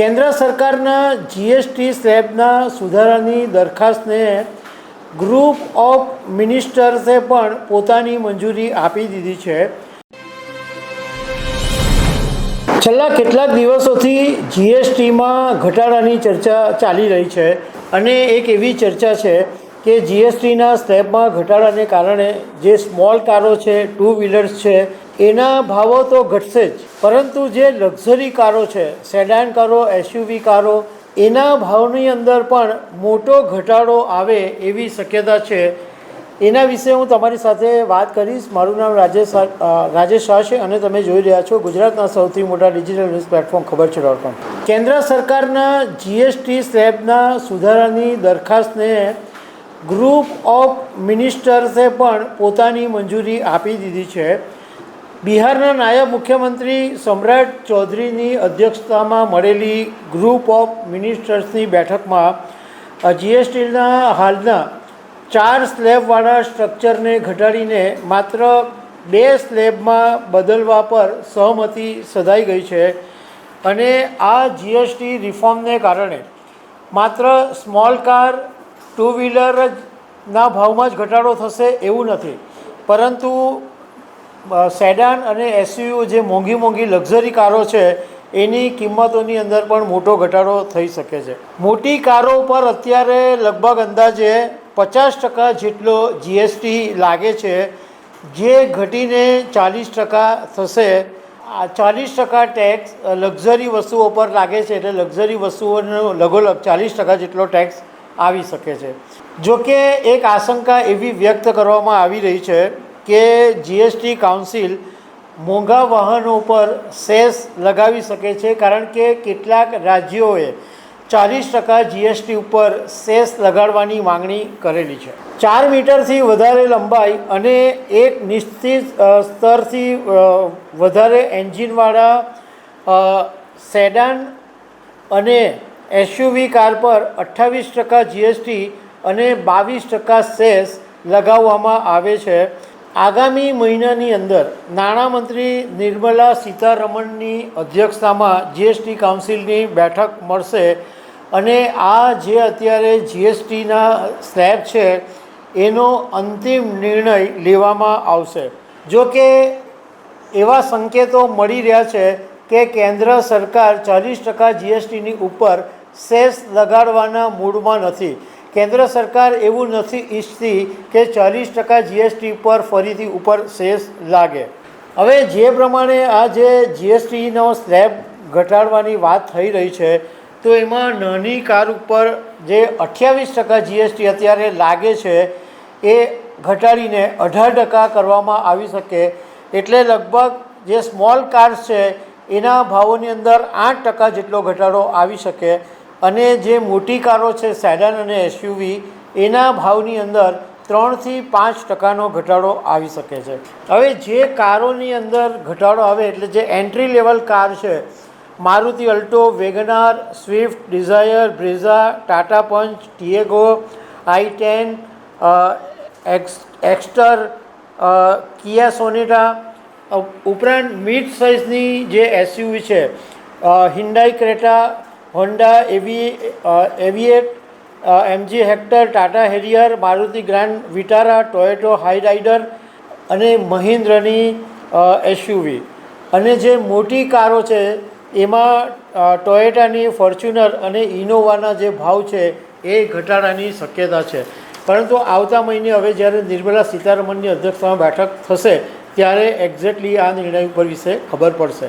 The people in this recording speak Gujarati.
કેન્દ્ર સરકારના જીએસટી સ્લેબના સુધારાની દરખાસ્તને ગ્રુપ ઓફ મિનિસ્ટર્સે પણ પોતાની મંજૂરી આપી દીધી છે. છેલ્લા કેટલાક દિવસોથી જીએસટીમાં ઘટાડાની ચર્ચા ચાલી રહી છે અને એક એવી ચર્ચા છે કે જીએસટીના સ્લેબમાં ઘટાડાને કારણે જે સ્મોલ કારો છે, ટુ વ્હીલર્સ છે એના ભાવો તો ઘટશે જ. પરંતુ જે લક્ઝરી કારો છે, સેડાન કારો, એસયુવી કારો, એના ભાવની અંદર પણ મોટો ઘટાડો આવે એવી શક્યતા છે. એના વિશે હું તમારી સાથે વાત કરીશ. મારું નામ રાજેશ રાજેશ શાહ છે અને તમે જોઈ રહ્યા છો ગુજરાતના સૌથી મોટા ડિજિટલ ન્યૂઝ પ્લેટફોર્મ ખબર છે ડોટ કોમ કેન્દ્ર સરકારના જીએસટી સ્લેબના સુધારાની દરખાસ્તને ગ્રુપ ઓફ મિનિસ્ટર્સે પણ પોતાની મંજૂરી આપી દીધી છે. બિહારના નાયબ મુખ્યમંત્રી સમ્રાટ ચૌધરીની અધ્યક્ષતામાં મળેલી ગ્રુપ ઓફ મિનિસ્ટર્સની બેઠકમાં જીએસટીના હાલના ચાર સ્લેબવાળા સ્ટ્રક્ચરને ઘટાડીને માત્ર બે સ્લેબમાં બદલવા પર સહમતિ સધાઈ ગઈ છે અને આ જીએસટી રિફોર્મને કારણે માત્ર સ્મોલ કાર, ટુ વ્હીલરના ભાવમાં જ ઘટાડો થશે એવું નથી. પરંતુ સેડાન અને એસયુવી જે મોંઘી મોંઘી લક્ઝરી કારો છે, એની કિંમતોની અંદર પણ મોટો ઘટાડો થઈ શકે છે. મોટી કારો પર અત્યારે લગભગ અંદાજે પચાસ ટકા જેટલો જીએસટી લાગે છે. જે ઘટીને ચાલીસ ટકા થશે. આ ચાલીસ ટકા ટેક્સ લક્ઝરી વસ્તુઓ પર લાગે છે, એટલે લક્ઝરી વસ્તુઓનો લગોલગ ચાલીસ ટકા જેટલો ટેક્સ આવી શકે છે. જો કે એક આશંકા એવી વ્યક્ત કરવામાં આવી રહી છે કે જીએસટી કાઉન્સિલ મોંઘા વાહનો પર સેસ લગાવી શકે છે કારણ કે કેટલાક રાજ્યોએ ચાલીસ ટકા જીએસટી ઉપર સેસ લગાડવાની માંગણી કરેલી છે. ચાર મીટરથી વધારે લંબાઈ અને એક નિશ્ચિત સ્તરથી વધારે એન્જિનવાળા સેડાન અને એસયુવી કાર પર અઠ્ઠાવીસ ટકા જીએસટી અને બાવીસ ટકા સેસ લગાવવામાં આવે છે. આગામી મહિનાની અંદર નાણામંત્રી નિર્મલા સીતારમણની અધ્યક્ષતામાં જીએસટી કાઉન્સિલની બેઠક મળશે અને આ જે અત્યારે જીએસટીના સ્લેબ છે, એનો અંતિમ નિર્ણય લેવામાં આવશે. જો કે એવા સંકેતો મળી રહ્યા છે કે કેન્દ્ર સરકાર ચાલીસ ટકા જીએસટીની ઉપર સેસ લગાડવાના મૂડમાં નથી. કેન્દ્ર સરકાર એવું નથી ઈચ્છતી કે ચાલીસ ટકા જીએસટી પર ફરીથી ઉપર સેસ લાગે. હવે જે પ્રમાણે આ જે જીએસટીનો સ્લેબ ઘટાડવાની વાત થઈ રહી છે, તો એમાં નાની કાર ઉપર જે અઠ્યાવીસ ટકા જીએસટી અત્યારે લાગે છે, એ ઘટાડીને અઢાર ટકા કરવામાં આવી શકે. એટલે લગભગ જે સ્મોલ કાર્સ છે, એના ભાવોની અંદર આઠ ટકા જેટલો ઘટાડો આવી શકે. અને જે મોટી કારો છે, સેડન અને એસયુવી, એના ભાવની અંદર ત્રણથી પાંચ ટકાનો ઘટાડો આવી શકે છે. હવે જે કારોની અંદર ઘટાડો આવે, એટલે જે એન્ટ્રી લેવલ કાર છે, Maruti Alto, WagonR, Swift, Dzire, Brezza, Tata Punch, Tiago, i ten X, Exter Kia Sonet ઉપરાંત મિડ સાઇઝની જે એસયુવી છે હિન્ડાઈ ક્રેટા હોન્ડા એવી એવિએટ MG Hector, Tata Harrier, Maruti Grand, Vitara, Toyota, Hyryder અને મહિન્દ્રની એસયુવી. અને જે મોટી કારો છે, એમાં ટોયોટાની ફોર્ચ્યુનર અને ઇનોવાના જે ભાવ છે, એ ઘટાડાની શક્યતા છે. પરંતુ આવતા મહિને હવે જ્યારે નિર્મલા સીતારમણની અધ્યક્ષતામાં બેઠક થશે, ત્યારે એક્ઝેક્ટલી આ નિર્ણય ઉપર વિશે ખબર પડશે.